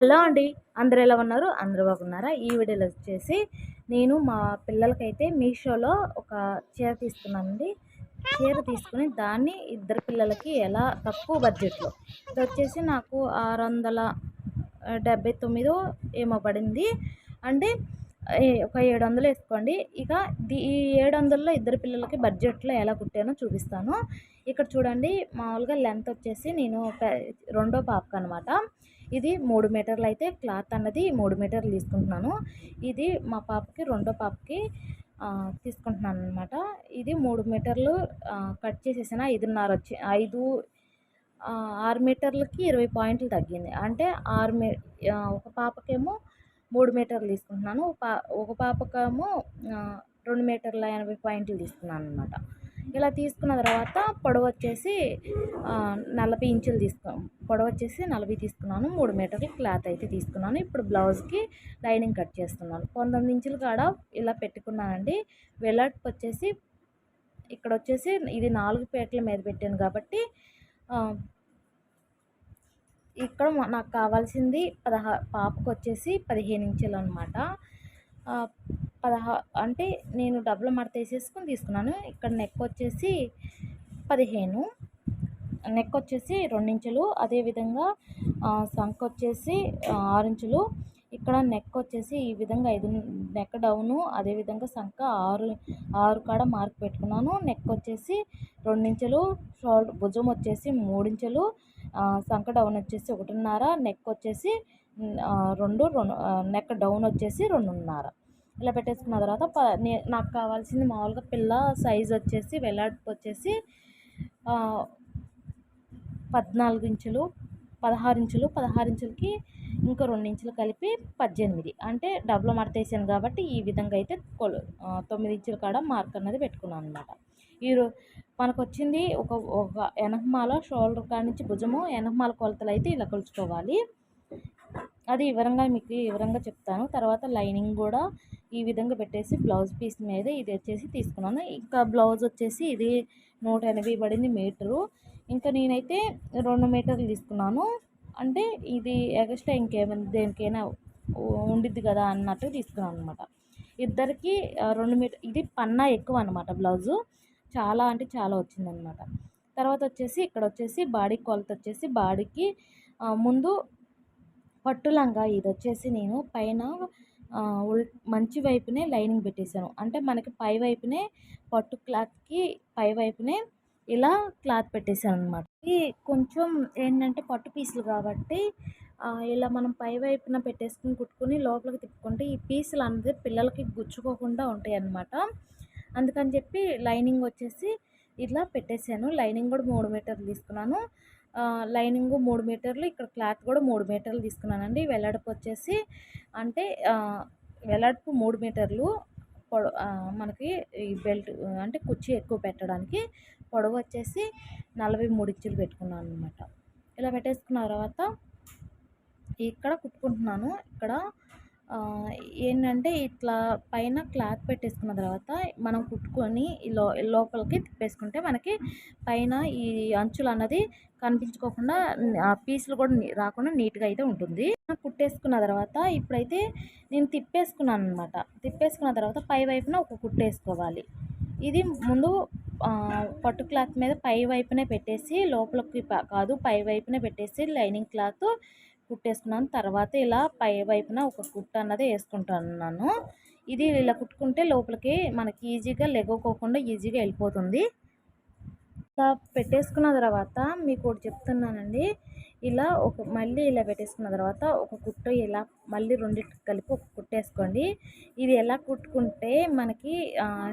Hello అండి. అందరు ఎలా ఉన్నారు? అందరూ బాగున్నారా? ఈ వీడియోలో వచ్చేసి నేను మా పిల్లలకైతే మీషోలో ఒక చీర తీసుకున్నానండి చీర తీసుకుని దాన్ని ఇద్దరు పిల్లలకి ఎలా తక్కువ బడ్జెట్లో. ఇది వచ్చేసి నాకు ఆరు వందల డెబ్బై తొమ్మిదో ఏమో పడింది. అంటే ఒక ఏడు వందలు వేసుకోండి. ఇక ఈ ఏడు వందల్లో ఇద్దరు పిల్లలకి బడ్జెట్లో ఎలా కుట్టానో చూపిస్తాను. ఇక్కడ చూడండి మామూలుగా లెంత్ వచ్చేసి నేను రెండో పాపకు అనమాట ఇది మూడు మీటర్లు అయితే క్లాత్ అన్నది మూడు మీటర్లు తీసుకుంటున్నాను. ఇది మా పాపకి రెండో పాపకి తీసుకుంటున్నాను అనమాట ఇది మూడు మీటర్లు కట్ చేసేసిన ఐదున్నర వచ్చి ఐదు ఆరు మీటర్లకి ఇరవై పాయింట్లు తగ్గింది. అంటే ఆరు మీ ఒక పాపకేమో మూడు మీటర్లు తీసుకుంటున్నాను. ఒక పాపకేమో రెండు మీటర్ల ఎనభై పాయింట్లు తీసుకున్నాను అనమాట ఇలా తీసుకున్న తర్వాత పొడవు వచ్చేసి నలభై ఇంచులు తీసుకు పొడవు వచ్చేసి నలభై తీసుకున్నాను. మూడు మీటర్లు క్లాత్ అయితే తీసుకున్నాను. ఇప్పుడు బ్లౌజ్కి లైనింగ్ కట్ చేస్తున్నాను. పంతొమ్మిది ఇంచులు కాడ ఇలా పెట్టుకున్నానండి. వెలట్కి వచ్చేసి ఇక్కడ వచ్చేసి ఇది నాలుగు పేటల మీద పెట్టాను కాబట్టి ఇక్కడ నాకు కావాల్సింది పదహా పాపకు వచ్చేసి పదిహేను ఇంచులు అనమాట పదహా అంటే నేను డబ్బులు మడత వేసేసుకుని తీసుకున్నాను. ఇక్కడ నెక్ వచ్చేసి పదిహేను నెక్ వచ్చేసి రెండించులు అదేవిధంగా సంక్ వచ్చేసి ఆరు ఇంచులు. ఇక్కడ నెక్ వచ్చేసి ఈ విధంగా ఐదు నెక్ డౌను. అదేవిధంగా సంఖ ఆరు ఆరు కాడ మార్క్ పెట్టుకున్నాను. నెక్ వచ్చేసి రెండించెలు షోల్డర్ భుజం వచ్చేసి మూడించెలు సంఖ డౌన్ వచ్చేసి ఒకటిన్నర. నెక్ వచ్చేసి రెండు రెండు నెక్ డౌన్ వచ్చేసి రెండున్నర. ఇలా పెట్టేసుకున్న తర్వాత ప నాకు కావాల్సింది మామూలుగా పిల్ల సైజ్ వచ్చేసి వెలాడుపు వచ్చేసి పద్నాలుగు ఇంచులు పదహారు ఇంచులు పదహారు ఇంచులకి ఇంకా రెండు ఇంచులు కలిపి పద్దెనిమిది. అంటే డబ్బులు మడతేసాను కాబట్టి ఈ విధంగా అయితే కొలు తొమ్మిది ఇంచుల కాడ మార్క్ అన్నది పెట్టుకున్నాను అనమాట ఈ మనకు వచ్చింది ఒక ఒక ఎనహమాల షోల్డర్ కాడ నుంచి భుజము ఎనహమాల కొలతలు అయితే ఇలా కొలుచుకోవాలి. అది వివరంగా మీకు వివరంగా చెప్తాను. తర్వాత లైనింగ్ కూడా ఈ విధంగా పెట్టేసి బ్లౌజ్ పీస్ మీద ఇది వచ్చేసి తీసుకున్నాను. ఇంకా బ్లౌజ్ వచ్చేసి ఇది నూట ఎనభై పడింది మీటరు. ఇంకా నేనైతే రెండు మీటర్లు తీసుకున్నాను. అంటే ఇది ఎక్స్ట్రా ఇంకేమైనా దేనికైనా ఉండిద్ది కదా అన్నట్టు తీసుకున్నాను అనమాట ఇద్దరికి రెండు మీటర్ ఇది పన్నా ఎక్కువ అనమాట బ్లౌజు. చాలా అంటే చాలా వచ్చిందనమాట తర్వాత వచ్చేసి ఇక్కడ వచ్చేసి బాడీ కొలత వచ్చేసి బాడీకి ముందు పట్టు లంగా ఇది వచ్చేసి నేను పైన మంచి వైపునే లైనింగ్ పెట్టేశాను. అంటే మనకి పై వైపునే పట్టు క్లాత్కి పై వైపునే ఇలా క్లాత్ పెట్టేశాను అనమాట ఇది కొంచెం ఏంటంటే పట్టు పీసులు కాబట్టి ఇలా మనం పై వైపున పెట్టేసుకుని కుట్టుకుని లోపలికి తిప్పుకుంటే ఈ పీసులు అనేది పిల్లలకి గుచ్చుకోకుండా ఉంటాయి అన్నమాట అందుకని చెప్పి లైనింగ్ వచ్చేసి ఇట్లా పెట్టేశాను. లైనింగ్ కూడా మూడు మీటర్లు తీసుకున్నాను. లైనింగ్ మూడు మీటర్లు ఇక్కడ క్లాత్ కూడా మూడు మీటర్లు తీసుకున్నానండి. వెల్లడపు వచ్చేసి అంటే వెల్లడపు మూడు మీటర్లు మనకి ఈ బెల్ట్ అంటే కుర్చీ ఎక్కువ పెట్టడానికి పొడవు వచ్చేసి నలభై మూడు ఇంచులు పెట్టుకున్నాను అనమాట ఇలా పెట్టేసుకున్న తర్వాత ఇక్కడ కుట్టుకుంటున్నాను. ఇక్కడ ఏంటంటే ఇట్లా పైన క్లాత్ పెట్టేసుకున్న తర్వాత మనం కుట్టుకొని లో లోపలికి తిప్పేసుకుంటే మనకి పైన ఈ అంచులు అన్నది కనిపించుకోకుండా పీసులు కూడా రాకుండా నీట్గా అయితే ఉంటుంది. కుట్టేసుకున్న తర్వాత ఇప్పుడైతే నేను తిప్పేసుకున్నాను అనమాట తిప్పేసుకున్న తర్వాత పై వైపున ఒక కుట్టేసుకోవాలి ఇది ముందు పట్టు క్లాత్ మీద పై వైపునే పెట్టేసి లోపలికి కాదు పై వైపునే పెట్టేసి లైనింగ్ క్లాత్ కుట్టేసుకున్నాను. తర్వాత ఇలా పై వైపున ఒక కుట్ట అన్నది వేసుకుంటున్నాను ఇది ఇలా కుట్టుకుంటే లోపలికి మనకి ఈజీగా లెగోకోకుండా ఈజీగా వెళ్ళిపోతుంది. ఇలా పెట్టేసుకున్న తర్వాత మీకు ఒకటి చెప్తున్నానండి. ఇలా ఒక మళ్ళీ ఇలా పెట్టేసుకున్న తర్వాత ఒక కుట్ట ఇలా మళ్ళీ రెండింటికి కలిపి ఒక కుట్టేసుకోండి. ఇది ఎలా కుట్టుకుంటే మనకి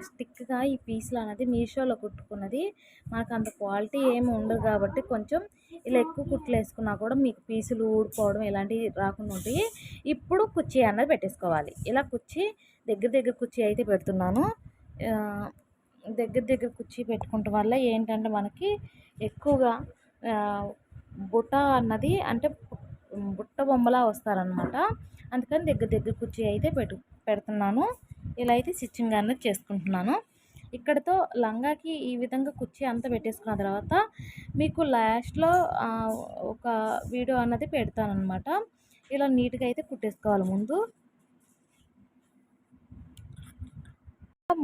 స్టిక్గా ఈ పీసులు అనేది మీషోలో కుట్టుకున్నది మనకు అంత క్వాలిటీ ఏమి ఉండదు కాబట్టి కొంచెం ఇలా ఎక్కువ కుట్లు వేసుకున్నా కూడా మీకు పీసులు ఊడిపోవడం ఇలాంటివి రాకుండా ఉంటాయి. ఇప్పుడు కుర్చీ అన్నది పెట్టేసుకోవాలి. ఇలా కుర్చీ దగ్గర దగ్గర కుర్చీ అయితే పెడుతున్నాను. దగ్గర దగ్గర కుర్చీ పెట్టుకుంటాం వల్ల ఏంటంటే మనకి ఎక్కువగా బుట్ట అన్నది అంటే బుట్ట బొమ్మలా వస్తారనమాట అందుకని దగ్గర దగ్గర కుర్చీ అయితే పెట్టు పెడుతున్నాను. ఇలా అయితే స్టిచ్చింగ్ అనేది చేసుకుంటున్నాను. ఇక్కడతో లంగాకి ఈ విధంగా కుర్చీ అంతా పెట్టేసుకున్న తర్వాత మీకు లాస్ట్లో ఒక వీడియో అన్నది పెడతాను అనమాట ఇలా నీట్గా అయితే కుట్టేసుకోవాలి ముందు.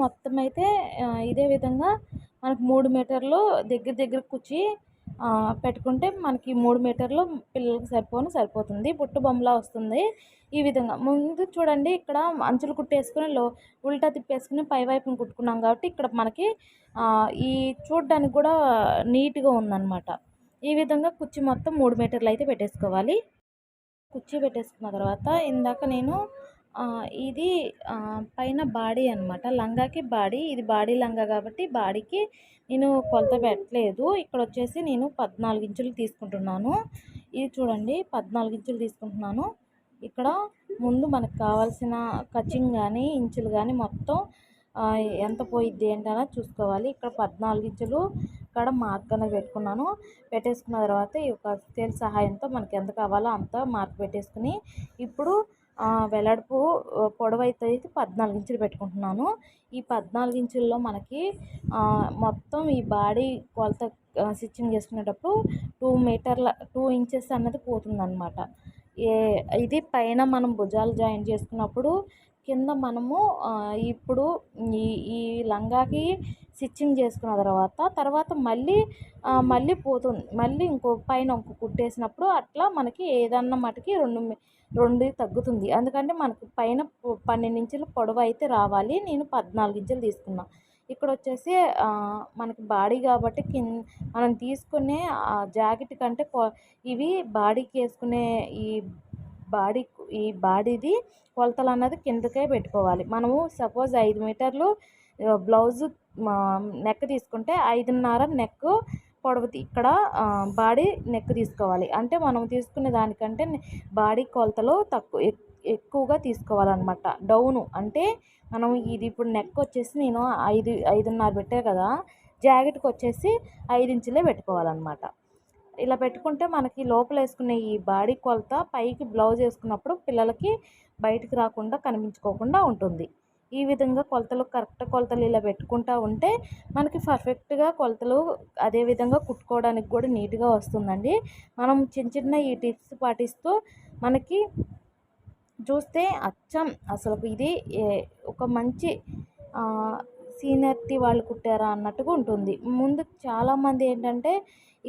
మొత్తం అయితే ఇదే విధంగా మనకు మూడు మీటర్లు దగ్గర దగ్గర కుచ్చి పెట్టుకుంటే మనకి మూడు మీటర్లు పిల్లలకి సరిపోను సరిపోతుంది. బుట్టు బొమ్మలా వస్తుంది ఈ విధంగా. ముందు చూడండి ఇక్కడ అంచులు కుట్టేసుకుని లో ఉల్టా తిప్పేసుకుని పైవైపుని కుట్టుకున్నాం కాబట్టి ఇక్కడ మనకి ఈ చూడడానికి కూడా నీట్గా ఉందన్నమాట. ఈ విధంగా కుర్చీ మొత్తం మూడు మీటర్లు అయితే పెట్టేసుకోవాలి. కుర్చీ పెట్టేసుకున్న తర్వాత ఇందాక నేను ఇది పైన బాడీ అనమాట లంగాకి బాడీ ఇది బాడీ లంగా కాబట్టి బాడీకి నేను కొలత పెట్టలేదు. ఇక్కడ వచ్చేసి నేను పద్నాలుగు ఇంచులు తీసుకుంటున్నాను. ఇది చూడండి పద్నాలుగు ఇంచులు తీసుకుంటున్నాను. ఇక్కడ ముందు మనకు కావాల్సిన కచింగ్ కానీ ఇంచులు కానీ మొత్తం ఎంత పోయిద్ది ఏంటనే చూసుకోవాలి. ఇక్కడ పద్నాలుగు ఇంచులు ఇక్కడ మార్క్ అనేది పెట్టుకున్నాను. పెట్టేసుకున్న తర్వాత ఈ యొక్క స్కేల్ సహాయంతో మనకి ఎంత కావాలో అంత మార్క్ పెట్టేసుకుని ఇప్పుడు వెడల్పు పొడవు అయితే పద్నాలుగు ఇంచులు పెట్టుకుంటున్నాను. ఈ పద్నాలుగు ఇంచుల్లో మనకి మొత్తం ఈ బాడీ కొలత స్టిచ్చింగ్ చేసుకునేటప్పుడు టూ మీటర్ల టూ ఇంచెస్ అన్నది పోతుందన్నమాట. ఏ ఇది పైన మనం భుజాలు జాయిన్ చేసుకున్నప్పుడు కింద మనము ఇప్పుడు ఈ ఈ లంగాకి స్టిచ్చింగ్ చేసుకున్న తర్వాత తర్వాత మళ్ళీ మళ్ళీ పోతుంది. మళ్ళీ ఇంకో పైన ఇంకో కుట్టేసినప్పుడు అట్లా మనకి ఏదన్నా మటుకి రెండు రెండు తగ్గుతుంది. ఎందుకంటే మనకు పైన పన్నెండు ఇంచులు పొడవు అయితే రావాలి. నేను పద్నాలుగు ఇంచులు తీసుకున్నా. ఇక్కడ వచ్చేసి మనకి బాడీ కాబట్టి కింద మనం తీసుకునే జాకెట్ కంటే ఇవి బాడీకి వేసుకునే ఈ బాడీ ఈ బాడీది కొలతలు అన్నది కిందకే పెట్టుకోవాలి. మనము సపోజ్ ఐదు మీటర్లు బ్లౌజ్ నెక్ తీసుకుంటే ఐదున్నర నెక్ పొడవు ఇక్కడ బాడీ నెక్ తీసుకోవాలి. అంటే మనం తీసుకునే దానికంటే బాడీ కొలతలు తక్కువ ఎక్కువగా తీసుకోవాలన్నమాట. డౌను. అంటే మనం ఇది ఇప్పుడు నెక్ వచ్చేసి నేను ఐదు ఐదున్నర పెట్టా కదా జాకెట్కి వచ్చేసి ఐదు ఇంచులే పెట్టుకోవాలన్నమాట. ఇలా పెట్టుకుంటే మనకి లోపల వేసుకునే ఈ బాడీ కొలత పైకి బ్లౌజ్ వేసుకున్నప్పుడు పిల్లలకి బయటికి రాకుండా కనిపించుకోకుండా ఉంటుంది. ఈ విధంగా కొలతలు కరెక్ట్ కొలతలు ఇలా పెట్టుకుంటూ ఉంటే మనకి పర్ఫెక్ట్గా కొలతలు అదే విధంగా కుట్టుకోవడానికి కూడా నీట్గా వస్తుందండి. మనం చిన్న చిన్న ఈ టిప్స్ పాటిస్తూ మనకి చూస్తే అచ్చం. అసలు ఇది ఒక మంచి సీనియర్టీ వాళ్ళు కుట్టారా అన్నట్టుగా ఉంటుంది. ముందు చాలామంది ఏంటంటే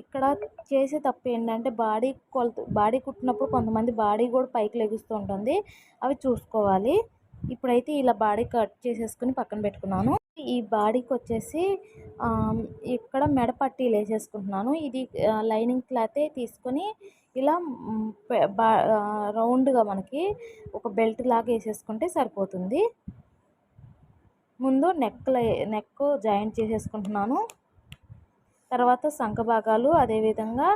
ఇక్కడ చేసే తప్పు ఏంటంటే బాడీ కొలత బాడీ కుట్టినప్పుడు కొంతమంది బాడీ కూడా పైకి లెగుస్తూ ఉంటుంది. అవి చూసుకోవాలి. ఇప్పుడైతే ఇలా బాడీ కట్ చేసేసుకుని పక్కన పెట్టుకున్నాను. ఈ బాడీకి వచ్చేసి ఇక్కడ మెడ పట్టీలు వేసేసుకుంటున్నాను. ఇది లైనింగ్ క్లాతే తీసుకొని ఇలా బా రౌండ్గా మనకి ఒక బెల్ట్ లాగా వేసేసుకుంటే సరిపోతుంది. ముందు నెక్ నెక్ జాయింట్ చేసేసుకుంటున్నాను. తర్వాత సంఖ భాగాలు అదేవిధంగా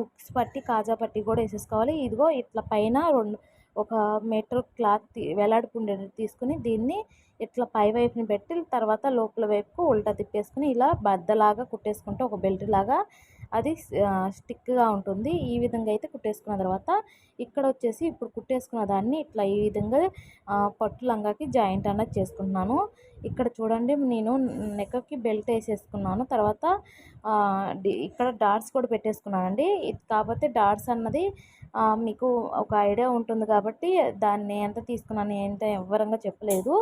ఉక్స్ పట్టి కాజా పట్టి కూడా వేసేసుకోవాలి. ఇదిగో ఇట్లా పైన రెండు ఒక మీటర్ క్లాత్ వేలాడుపు ఉండేటట్టు తీసుకుని దీన్ని ఇట్లా పై వైపుని పెట్టి తర్వాత లోపల వైపుకు ఉల్టా తిప్పేసుకుని ఇలా బద్దలాగా కుట్టేసుకుంటే ఒక బెల్ట్ లాగా అది స్టిక్గా ఉంటుంది. ఈ విధంగా అయితే కుట్టేసుకున్న తర్వాత ఇక్కడ వచ్చేసి ఇప్పుడు కుట్టేసుకున్న దాన్ని ఇట్లా ఈ విధంగా పట్టు లంగాకి జాయింట్ అన్నది చేసుకుంటున్నాను. ఇక్కడ చూడండి నేను నెక్కకి బెల్ట్ వేసేసుకున్నాను. తర్వాత ఇక్కడ డాట్స్ కూడా పెట్టేసుకున్నానండి. కాకపోతే డాట్స్ అన్నది మీకు ఒక ఐడియా ఉంటుంది కాబట్టి దాన్ని ఎంత తీసుకున్నాను ఎంత వివరంగా చెప్పలేదు.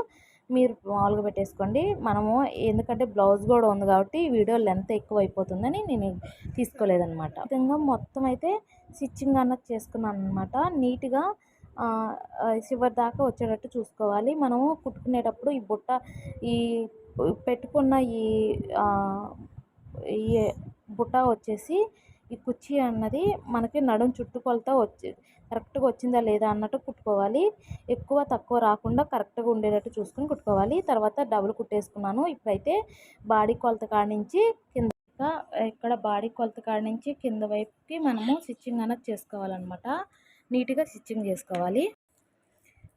మీరు మామూలుగా పెట్టేసుకోండి. మనము ఎందుకంటే బ్లౌజ్ కూడా ఉంది కాబట్టి వీడియో లెంత్ ఎక్కువ అయిపోతుందని నేను తీసుకోలేదనమాట విధంగా మొత్తం అయితే స్టిచ్చింగ్ అన్నది చేసుకున్నాను అనమాట నీట్గా చివరి దాకా వచ్చేటట్టు చూసుకోవాలి. మనము కుట్టుకునేటప్పుడు ఈ బుట్ట ఈ పెట్టుకున్న ఈ ఈ బుట్ట వచ్చేసి ఈ కుర్చీ అన్నది మనకి నడుం చుట్టుకొలత వచ్చి కరెక్ట్గా వచ్చిందా లేదా అన్నట్టు కుట్టుకోవాలి. ఎక్కువ తక్కువ రాకుండా కరెక్ట్గా ఉండేటట్టు చూసుకుని కుట్టుకోవాలి. తర్వాత డబుల్ కుట్టేసుకున్నాను. ఇప్పుడైతే బాడీ కొలత కాడ నుంచి కింద ఇక్కడ బాడీ కొలత కాడ నుంచి కింద వైపుకి మనము స్టిచ్చింగ్ అనేది చేసుకోవాలన్నమాట. నీట్గా స్టిచ్చింగ్ చేసుకోవాలి.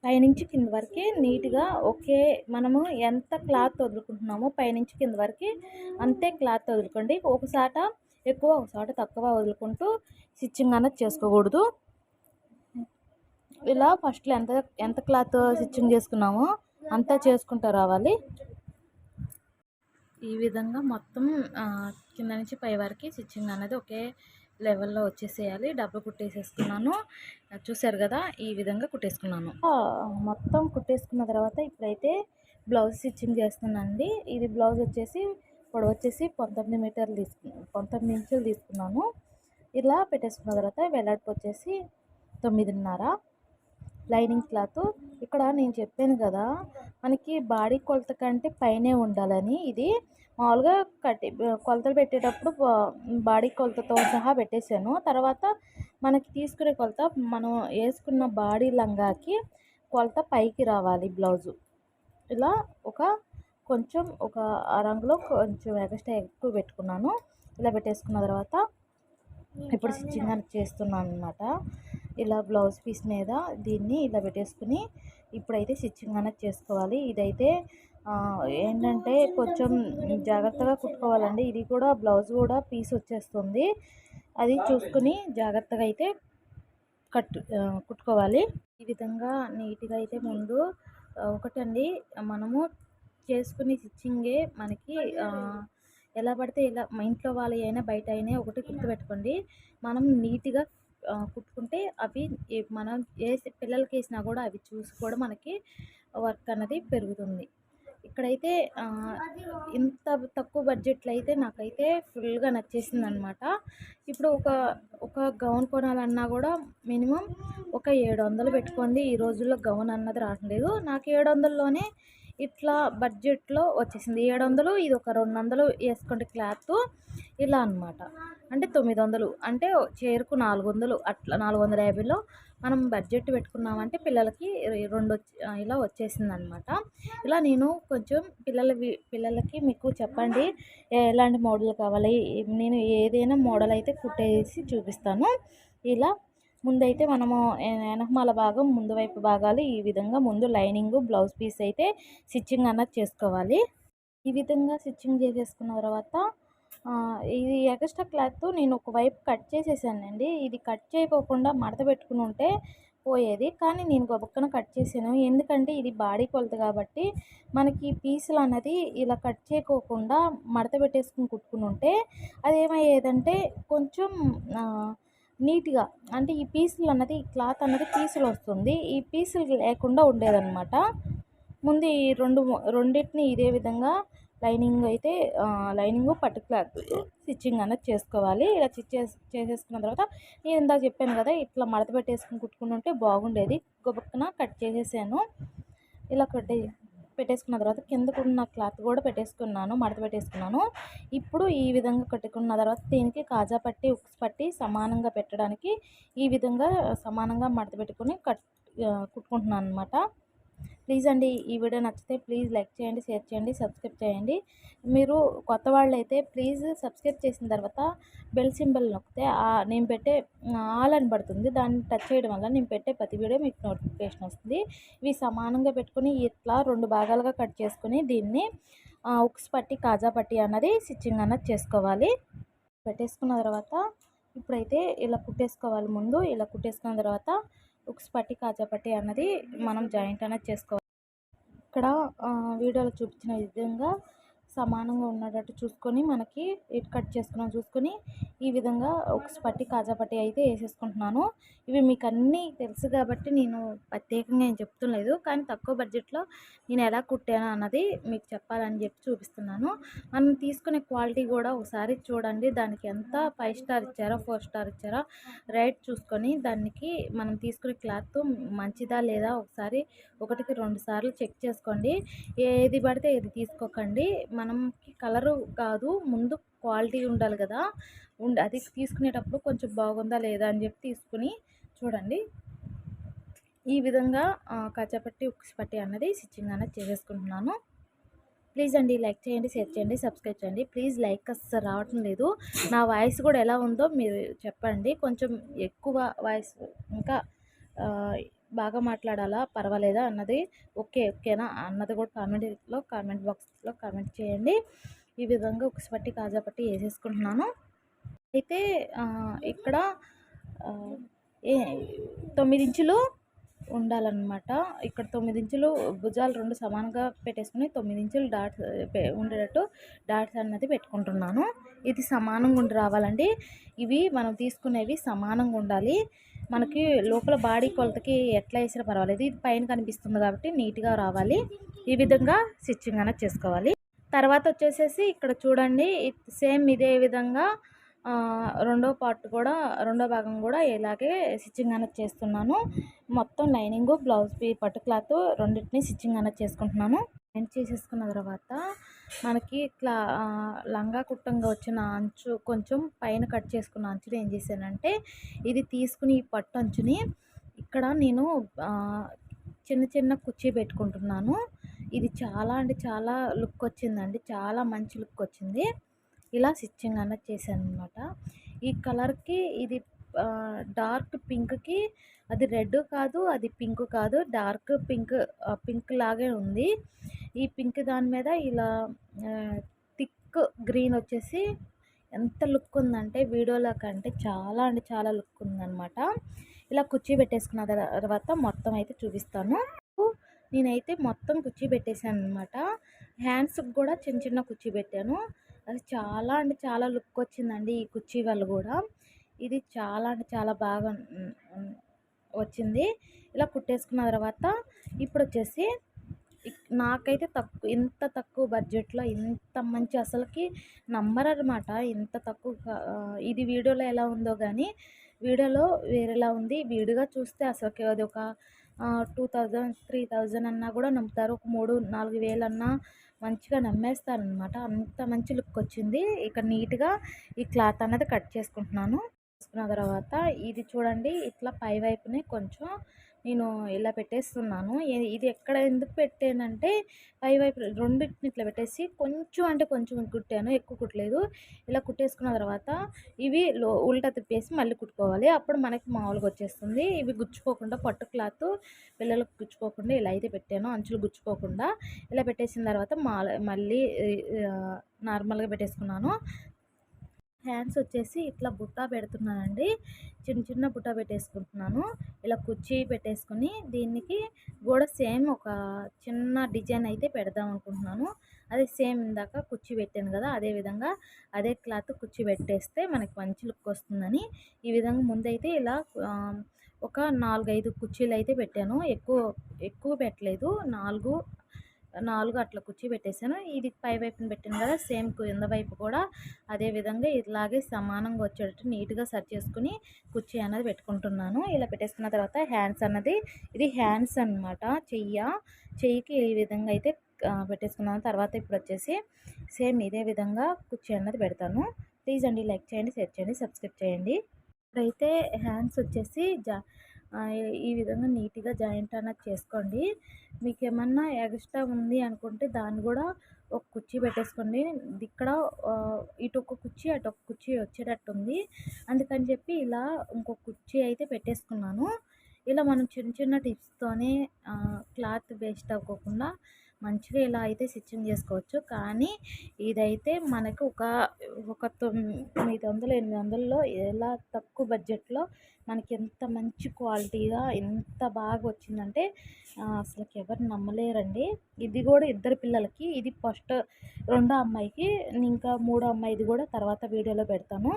పైనుంచి కింద వరకు నీట్గా ఒకే మనము ఎంత క్లాత్ వదులుకుంటున్నామో పైనుంచి కింద వరకు అంతే క్లాత్ వదులుకోండి. ఒకసాట ఎక్కువ ఒకసారి తక్కువ వదులుకుంటూ స్టిచ్చింగ్ అనేది చేసుకోకూడదు. ఇలా ఫస్ట్లో ఎంత ఎంత క్లాత్ స్టిచ్చింగ్ చేసుకున్నామో అంతా చేసుకుంటూ రావాలి. ఈ విధంగా మొత్తం కింద నుంచి పై వరకు స్టిచ్చింగ్ అనేది ఒకే లెవెల్లో వచ్చేసేయాలి. డబ్బు కుట్టేసేసుకున్నాను. చూసారు కదా ఈ విధంగా కుట్టేసుకున్నాను. మొత్తం కుట్టేసుకున్న తర్వాత ఇప్పుడైతే బ్లౌజ్ స్టిచ్చింగ్ చేస్తున్నానండి. ఇది బ్లౌజ్ వచ్చేసి పొడవు వచ్చేసి పంతొమ్మిది మీటర్లు తీసుకున్నాను పంతొమ్మిది ఇంచులు తీసుకున్నాను. ఇలా పెట్టేసుకున్న తర్వాత వెడల్పు వచ్చేసి తొమ్మిదిన్నర. Lining cloth. ఇక్కడ నేను చెప్పాను కదా మనకి బాడీ కొలత కంటే పైనే ఉండాలని. ఇది మామూలుగా కట్టి కొలతలు పెట్టేటప్పుడు బాడీ కొలతతో సహా పెట్టేశాను. తర్వాత మనకి తీసుకునే కొలత మనం వేసుకున్న బాడీ లంగాకి కొలత పైకి రావాలి బ్లౌజు. ఇలా ఒక కొంచెం ఒక రంగులో కొంచెం ఎగస్ట్రా ఎక్కువ పెట్టుకున్నాను. ఇలా పెట్టేసుకున్న తర్వాత ఇప్పుడు స్టిచ్చింగ్ అని చేస్తున్నాను అనమాట ఇలా బ్లౌజ్ పీస్ మీద దీన్ని ఇలా పెట్టేసుకుని ఇప్పుడైతే స్టిచ్చింగ్ అనేది చేసుకోవాలి. ఇదైతే ఏంటంటే కొంచెం జాగ్రత్తగా కుట్టుకోవాలండి. ఇది కూడా బ్లౌజ్ కూడా పీస్ వచ్చేస్తుంది. అది చూసుకుని జాగ్రత్తగా అయితే కట్టు కుట్టుకోవాలి. ఈ విధంగా నీట్గా అయితే ముందు ఒకటండి మనము చేసుకునే స్టిచ్చింగే మనకి ఎలా పడితే ఇలా మా ఇంట్లో వాళ్ళ అయినా బయట అయినా ఒకటి గుర్తుపెట్టుకోండి. మనం నీట్గా కుట్టుకుంటే అవి ఏ- మనం ఏ పిల్లలకి వేసినా కూడా అవి చూసి కూడా మనకి వర్క్ అన్నది పెరుగుతుంది. ఇక్కడైతే ఇంత తక్కువ బడ్జెట్లో అయితే నాకైతే ఫుల్గా నచ్చేసింది అనమాట ఇప్పుడు ఒక ఒక గౌన్ కొనాలన్నా కూడా మినిమం ఒక ఏడు వందలు పెట్టుకోండి. ఈ రోజుల్లో గౌన్ అన్నది రావట్లేదు. నాకు ఏడు వందల్లోనే ఇట్లా బడ్జెట్లో వచ్చేసింది. ఏడు వందలు ఇది ఒక రెండు వందలు వేసుకోండి క్లాత్ ఇలా అన్నమాట. అంటే తొమ్మిది వందలు అంటే చీరకు నాలుగు వందలు అట్లా నాలుగు వందల యాభైలో మనం బడ్జెట్ పెట్టుకున్నామంటే పిల్లలకి రెండు వచ్చి ఇలా వచ్చేసింది అనమాట ఇలా నేను కొంచెం పిల్లల పిల్లలకి మీకు చెప్పండి ఎలాంటి మోడల్ కావాలి? నేను ఏదైనా మోడల్ అయితే కుట్టేసి చూపిస్తాను. ఇలా ముందైతే మనము వెనకమాల భాగం ముందు వైపు భాగాలు ఈ విధంగా ముందు లైనింగ్ బ్లౌజ్ పీస్ అయితే స్టిచ్చింగ్ అన్నది చేసుకోవాలి. ఈ విధంగా స్టిచ్చింగ్ చేసేసుకున్న తర్వాత ఇది ఎక్స్ట్రా క్లాత్ నేను ఒక వైపు కట్ చేసేసానండి. ఇది కట్ చేయకోకుండా మడత పెట్టుకుని ఉంటే పోయేది. కానీ నేను గబుక్కన కట్ చేసాను ఎందుకంటే ఇది బాడీ కొలత కాబట్టి మనకి పీసులు అన్నది ఇలా కట్ చేయకోకుండా మడత పెట్టేసుకుని కుట్టుకుని ఉంటే అది ఏమయ్యేదంటే కొంచెం నీట్గా అంటే ఈ పీసులు అన్నది ఈ క్లాత్ అన్నది పీసులు వస్తుంది. ఈ పీసులు లేకుండా ఉండేదన్నమాట. ముందు ఈ రెండు రెండింటిని ఇదే విధంగా లైనింగ్ అయితే లైనింగ్ పట్టు క్లాత్ స్టిచ్చింగ్ అనేది చేసుకోవాలి. ఇలా స్టిచ్ చేసి చేసేసుకున్న తర్వాత నేను ఇందాక చెప్పాను కదా ఇట్లా మడత పెట్టేసుకుని కుట్టుకుని ఉంటే బాగుండేది. గొప్పన కట్ చేసేసాను. ఇలా కట్ పెట్టేసుకున్న తర్వాత కిందకున్న క్లాత్ కూడా పెట్టేసుకున్నాను మడత పెట్టేసుకున్నాను. ఇప్పుడు ఈ విధంగా కట్టుకున్న తర్వాత దీనికి కాజా పట్టి ఉక్స్ పట్టి సమానంగా పెట్టడానికి ఈ విధంగా సమానంగా మడత పెట్టుకుని కట్ కుట్టుకుంటున్నాను అనమాట ప్లీజ్ అండి ఈ వీడియో నచ్చితే ప్లీజ్ లైక్ చేయండి షేర్ చేయండి సబ్స్క్రైబ్ చేయండి. మీరు కొత్త వాళ్ళు అయితే ప్లీజ్ సబ్స్క్రైబ్ చేసిన తర్వాత బెల్ సింబల్ నొక్కితే నేను పెట్టే ఆల్ అని పడుతుంది. దాన్ని టచ్ చేయడం వల్ల నేను పెట్టే ప్రతి వీడియో మీకు నోటిఫికేషన్ వస్తుంది. ఇవి సమానంగా పెట్టుకుని ఇట్లా రెండు భాగాలుగా కట్ చేసుకుని దీన్ని ఉక్స్ పట్టి కాజా పట్టి అన్నది స్టిచ్చింగ్ అన్నది చేసుకోవాలి. పెట్టేసుకున్న తర్వాత ఇప్పుడైతే ఇలా కుట్టేసుకోవాలి ముందు. ఇలా కుట్టేసుకున్న తర్వాత ఉక్స్ పట్టి కాజా పట్టి అన్నది మనం జాయింట్ అనేది చేసుకోవాలి. ఇక్కడ వీడియోలో చూపించిన విధంగా సమానంగా ఉండేటట్టు చూసుకొని మనకి ఇటు కట్ చేసుకున్నాం. చూసుకొని ఈ విధంగా ఒక పట్టి కాజా పట్టి అయితే వేసేసుకుంటున్నాను. ఇవి మీకు అన్నీ తెలుసు కాబట్టి నేను ప్రత్యేకంగా ఏం చెప్తులేదు. కానీ తక్కువ బడ్జెట్లో నేను ఎలా కుట్టాను అన్నది మీకు చెప్పాలని చెప్పి చూపిస్తున్నాను. మనం తీసుకునే క్వాలిటీ కూడా ఒకసారి చూడండి. దానికి ఎంత ఫైవ్ స్టార్ ఇచ్చారో ఫోర్ స్టార్ ఇచ్చారో రేట్ చూసుకొని దానికి మనం తీసుకునే క్లాత్ మంచిదా లేదా ఒకసారి ఒకటికి రెండు సార్లు చెక్ చేసుకోండి. ఏది పడితే ఏది తీసుకోకండి. మనకి కలరు కాదు ముందు క్వాలిటీ ఉండాలి కదా. ఉండి అది తీసుకునేటప్పుడు కొంచెం బాగుందా లేదా అని చెప్పి తీసుకుని చూడండి. ఈ విధంగా కచ్చపట్టి ఉక్సిపట్టి అన్నది స్టిచ్చింగ్ అన్నది చేసేసుకుంటున్నాను. ప్లీజ్ అండి లైక్ చేయండి షేర్ చేయండి సబ్స్క్రైబ్ చేయండి. ప్లీజ్ లైక్ అస్సలు రావటం లేదు. నా వాయిస్ కూడా ఎలా ఉందో మీరు చెప్పండి. కొంచెం ఎక్కువ వాయిస్ ఇంకా బాగా మాట్లాడాలా? పర్వాలేదా? అన్నది ఓకే ఓకేనా? అన్నది కూడా కామెంట్లో కామెంట్ బాక్స్లో కామెంట్ చేయండి. ఈ విధంగా ఉక్స్ పట్టి కాజా పట్టి వేసేసుకుంటున్నాను. అయితే ఇక్కడ ఏ తొమ్మిది ఇంచులు ఉండాలన్నమాట. ఇక్కడ తొమ్మిది ఇంచులు భుజాలు రెండు సమానంగా పెట్టేసుకుని తొమ్మిది ఇంచులు డాట్స్ ఉండేటట్టు డాట్స్ అన్నది పెట్టుకుంటున్నాను. ఇది సమానంగా ఉండి రావాలండి. ఇవి మనం తీసుకునేవి సమానంగా ఉండాలి. మనకి లోపల బాడీ కొలతకి ఎట్లా వేసినా పర్వాలేదు. ఇది పైన కనిపిస్తుంది కాబట్టి నీట్గా రావాలి. ఈ విధంగా స్టిచ్చింగ్ అనేది చేసుకోవాలి. తర్వాత వచ్చేసేసి ఇక్కడ చూడండి. సేమ్ ఇదే విధంగా రెండో పార్ట్ కూడా రెండో భాగం కూడా ఇలాగే స్టిచ్చింగ్ అనేది చేస్తున్నాను. మొత్తం లైనింగ్ బ్లౌజ్ పట్టు క్లాత్ రెండింటిని స్టిచ్చింగ్ అనేది చేసుకుంటున్నాను. ఎండ్ చేసేసుకున్న తర్వాత మనకి ఇట్లా లంగా కుట్టంగా వచ్చిన అంచు కొంచెం పైన కట్ చేసుకున్న అంచుని ఏం చేశానంటే ఇది తీసుకుని ఈ పట్టు అంచుని ఇక్కడ నేను చిన్న చిన్న కుర్చీ పెట్టుకుంటున్నాను. ఇది చాలా అంటే చాలా లుక్ వచ్చిందండి. చాలా మంచి లుక్ వచ్చింది. ఇలా స్టిచ్చింగ్ అన్నది చేశాను అనమాట ఈ కలర్కి ఇది డార్క్ పింక్కి అది రెడ్ కాదు అది పింక్ కాదు డార్క్ పింక్ పింక్ లాగే ఉంది. ఈ పింక్ దాని మీద ఇలా థిక్ గ్రీన్ వచ్చేసి ఎంత లుక్ ఉందంటే వీడియోలో కంటే చాలా అంటే చాలా లుక్ ఉందన్నమాట ఇలా కుర్చీ పెట్టేసుకున్న తర్వాత మొత్తం అయితే చూపిస్తాను. నేనైతే మొత్తం కుర్చీ పెట్టేశాను అనమాట హ్యాండ్స్కి కూడా చిన్న చిన్న కుర్చీ పెట్టాను. అది చాలా అంటే చాలా లుక్ వచ్చిందండి ఈ కుర్చీ వల్ల కూడా. ఇది చాలా అంటే చాలా బాగా వచ్చింది. ఇలా కుట్టేసుకున్న తర్వాత ఇప్పుడు వచ్చేసి నాకైతే తక్కువ ఇంత తక్కువ బడ్జెట్లో ఇంత మంచి అసలుకి నంబర్ అనమాట ఇంత తక్కువ ఇది వీడియోలో ఎలా ఉందో కానీ వీడియోలో వేరేలా ఉంది. వీడియోగా చూస్తే అసలుకి అది ఒక టూ థౌజండ్ త్రీ థౌజండ్ అన్నా కూడా నమ్ముతారు. ఒక మూడు నాలుగు వేలు అన్నా మంచిగా నమ్మేస్తారనమాట అంత మంచి లుక్ వచ్చింది. ఇక్కడ నీట్గా ఈ క్లాత్ అన్నది కట్ చేసుకుంటున్నాను. చేసుకున్న తర్వాత ఇది చూడండి ఇట్లా పై వైపునే కొంచెం నేను ఇలా పెట్టేస్తున్నాను. ఇది ఎక్కడ ఎందుకు పెట్టానంటే పై వైపు రెండింటిని ఇట్లా పెట్టేసి కొంచెం అంటే కొంచెం కుట్టాను ఎక్కువ కుట్టలేదు. ఇలా కుట్టేసుకున్న తర్వాత ఇవి లో ఉల్టా తిప్పేసి మళ్ళీ కుట్టుకోవాలి. అప్పుడు మనకి మామూలుగా వచ్చేస్తుంది. ఇవి గుచ్చుకోకుండా పట్టు క్లాత్ పిల్లలకు గుచ్చుకోకుండా ఇలా అయితే పెట్టాను. అంచులు గుచ్చుకోకుండా ఇలా పెట్టేసిన తర్వాత మళ్ళీ నార్మల్గా పెట్టేసుకున్నాను. హ్యాండ్స్ వచ్చేసి ఇట్లా బుట్ట పెడుతున్నానండి. చిన్న చిన్న బుట్ట పెట్టేసుకుంటున్నాను. ఇలా కుర్చీ పెట్టేసుకొని దీనికి కూడా సేమ్ ఒక చిన్న డిజైన్ అయితే పెడదాం అనుకుంటున్నాను. అదే సేమ్ ఇందాక కుర్చీ పెట్టాను కదా అదే విధంగా అదే క్లాత్ కుర్చీ పెట్టేస్తే మనకి మంచి లుక్ వస్తుందని ఈ విధంగా ముందైతే ఇలా ఒక నాలుగైదు కుర్చీలు అయితే పెట్టాను. ఎక్కువ ఎక్కువ పెట్టలేదు. నాలుగు నాలుగు అట్లా కుర్చీ పెట్టేశాను. ఇది పై వైపున పెట్టాను కదా సేమ్ కింద వైపు కూడా అదే విధంగా ఇలాగే సమానంగా వచ్చేటట్టు నీట్గా సెట్ చేసుకుని కుర్చీ అనేది పెట్టుకుంటున్నాను. ఇలా పెట్టేసుకున్న తర్వాత హ్యాండ్స్ అన్నది ఇది హ్యాండ్స్ అన్నమాట చెయ్య. చెయ్యికి ఈ విధంగా అయితే పెట్టేసుకున్నాను. తర్వాత ఇప్పుడు వచ్చేసి సేమ్ ఇదే విధంగా కుర్చీ అన్నది పెడతాను. ప్లీజ్ అండి లైక్ చేయండి షేర్ చేయండి సబ్స్క్రైబ్ చేయండి. ఇప్పుడైతే హ్యాండ్స్ వచ్చేసి జా ఈ విధంగా నీట్గా జాయింట్ అన్నది చేసుకోండి. మీకు ఏమన్నా ఎక్స్ట్రా ఉంది అనుకుంటే దాన్ని కూడా ఒక కుర్చీ పెట్టేసుకోండి. ఇక్కడ ఇటు ఒక కుర్చీ అటు ఒక కుర్చీ వచ్చేటట్టుంది. అందుకని చెప్పి ఇలా ఇంకొక కుర్చీ అయితే పెట్టేసుకున్నాను. ఇలా మనం చిన్న చిన్న టిప్స్తోనే క్లాత్ వేస్ట్ అవ్వకుండా మంచిగా ఇలా అయితే స్టిచ్చింగ్ చేసుకోవచ్చు. కానీ ఇదైతే మనకు ఒక ఒక తొమ్మిది వందలు ఎనిమిది వందల్లో ఎలా తక్కువ బడ్జెట్లో మనకి ఎంత మంచి క్వాలిటీగా ఎంత బాగా వచ్చిందంటే అసలు అసలుకి ఎవరు నమ్మలేరండి. ఇది కూడా ఇద్దరు పిల్లలకి ఇది ఫస్ట్ రెండో అమ్మాయికి ఇంకా మూడో అమ్మాయిది కూడా తర్వాత వీడియోలో పెడతాను.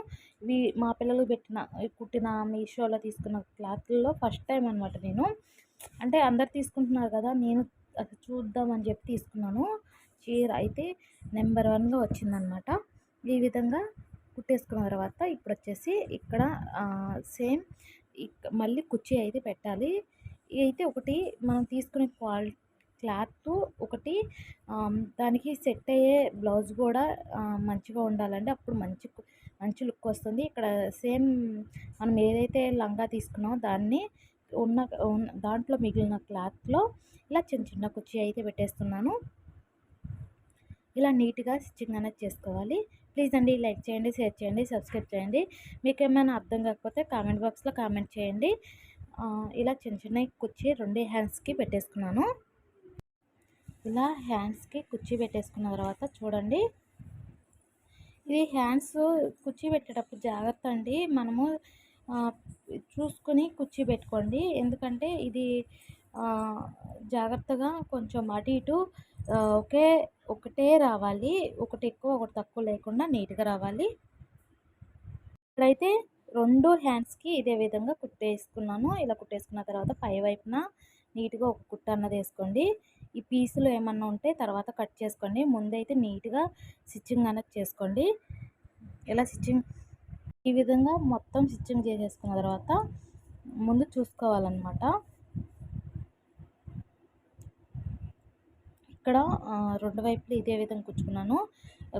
వీ మా పిల్లలకు పెట్టిన కుట్టిన మీషోలో తీసుకున్న క్లాత్లలో ఫస్ట్ టైం అనమాట నేను. అంటే అందరు తీసుకుంటున్నారు కదా నేను చూద్దామని చెప్పి తీసుకున్నాను. చీర అయితే నెంబర్ వన్గా వచ్చిందనమాట. ఈ విధంగా కుట్టేసుకున్న తర్వాత ఇప్పుడు వచ్చేసి ఇక్కడ సేమ్ మళ్ళీ కుర్చీ అయితే పెట్టాలి. అయితే ఒకటి మనం తీసుకునే క్వాల్ క్లాత్ ఒకటి దానికి సెట్ అయ్యే బ్లౌజ్ కూడా మంచిగా ఉండాలండి. అప్పుడు మంచి మంచి లుక్ వస్తుంది. ఇక్కడ సేమ్ మనం ఏదైతే లంగా తీసుకున్నామో దాన్ని ఉన్న దాంట్లో మిగిలిన క్లాత్లో ఇలా చిన్న చిన్న కుర్చీ అయితే పెట్టేస్తున్నాను. ఇలా నీట్గా స్టిచ్చింగ్ అనేది చేసుకోవాలి. ప్లీజ్ అండి లైక్ చేయండి షేర్ చేయండి సబ్స్క్రైబ్ చేయండి. మీకు ఏమైనా అర్థం కాకపోతే కామెంట్ బాక్స్లో కామెంట్ చేయండి. ఇలా చిన్న చిన్న కుర్చీ రెండు హ్యాండ్స్కి పెట్టేసుకున్నాను. ఇలా హ్యాండ్స్కి కుర్చీ పెట్టేసుకున్న తర్వాత చూడండి. ఇది హ్యాండ్స్ కుర్చీ పెట్టేటప్పుడు జాగ్రత్త అండి. మనము చూసుకొని కుర్చీ పెట్టుకోండి ఎందుకంటే ఇది జాగ్రత్తగా కొంచెం అటు ఇటు ఒకే ఒకటే రావాలి. ఒకటి ఎక్కువ ఒకటి తక్కువ లేకుండా నీట్గా రావాలి. ఇప్పుడైతే రెండు హ్యాండ్స్కి ఇదే విధంగా కుట్టేసుకున్నాను. ఇలా కుట్టేసుకున్న తర్వాత పై వైపున నీట్గా ఒక కుట్ట అన్నది వేసుకోండి. ఈ పీసులు ఏమన్నా ఉంటే తర్వాత కట్ చేసుకోండి. ముందైతే నీట్గా స్టిచ్చింగ్ అనేది చేసుకోండి. ఇలా స్టిచ్చింగ్? ఈ విధంగా మొత్తం స్టిచ్చింగ్ చేసేసుకున్న తర్వాత ముందు చూసుకోవాలన్నమాట. ఇక్కడ రెండు వైపులు ఇదే విధంగా కుచ్చుకున్నాను.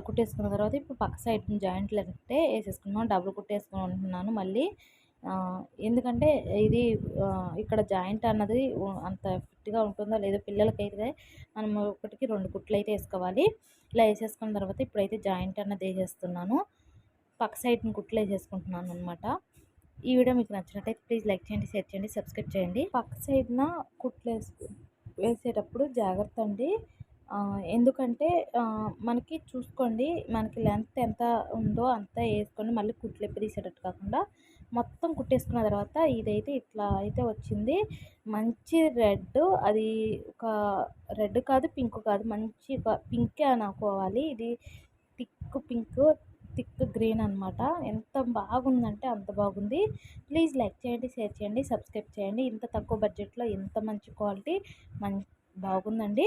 కుట్టేసుకున్న తర్వాత ఇప్పుడు పక్క సైడ్ జాయింట్లు అంటే వేసేసుకున్నాను. డబుల్ కుట్టేసుకుని ఉంటున్నాను మళ్ళీ. ఎందుకంటే ఇది ఇక్కడ జాయింట్ అన్నది అంత ఫిట్గా ఉంటుందో లేదో పిల్లలకైతే మనం ఒకటికి రెండు కుట్లు అయితే వేసుకోవాలి. ఇలా వేసేసుకున్న తర్వాత ఇప్పుడైతే జాయింట్ అన్నది వేసేస్తున్నాను. పక్క సైడ్ని కుట్లు వేసేసుకుంటున్నాను అనమాట ఈ వీడియో మీకు నచ్చినట్టయితే ప్లీజ్ లైక్ చేయండి షేర్ చేయండి సబ్స్క్రైబ్ చేయండి. పక్క సైడ్న కుట్లు వేసుకు వేసేటప్పుడు జాగ్రత్త అండి. ఎందుకంటే మనకి చూసుకోండి మనకి లెంత్ ఎంత ఉందో అంత వేసుకొని మళ్ళీ కుట్లు ఎప్పుడు తీసేటట్టు కాకుండా మొత్తం కుట్టేసుకున్న తర్వాత ఇదైతే ఇట్లా అయితే వచ్చింది. మంచి రెడ్ అది ఒక రెడ్ కాదు పింక్ కాదు మంచి పింకే అనుకోవాలి. ఇది థిక్ పింక్ థిక్ గ్రీన్ అనమాట ఎంత బాగుందంటే అంత బాగుంది. ప్లీజ్ లైక్ చేయండి షేర్ చేయండి సబ్స్క్రైబ్ చేయండి. ఇంత తక్కువ బడ్జెట్లో ఇంత మంచి క్వాలిటీ మం బాగుందండి.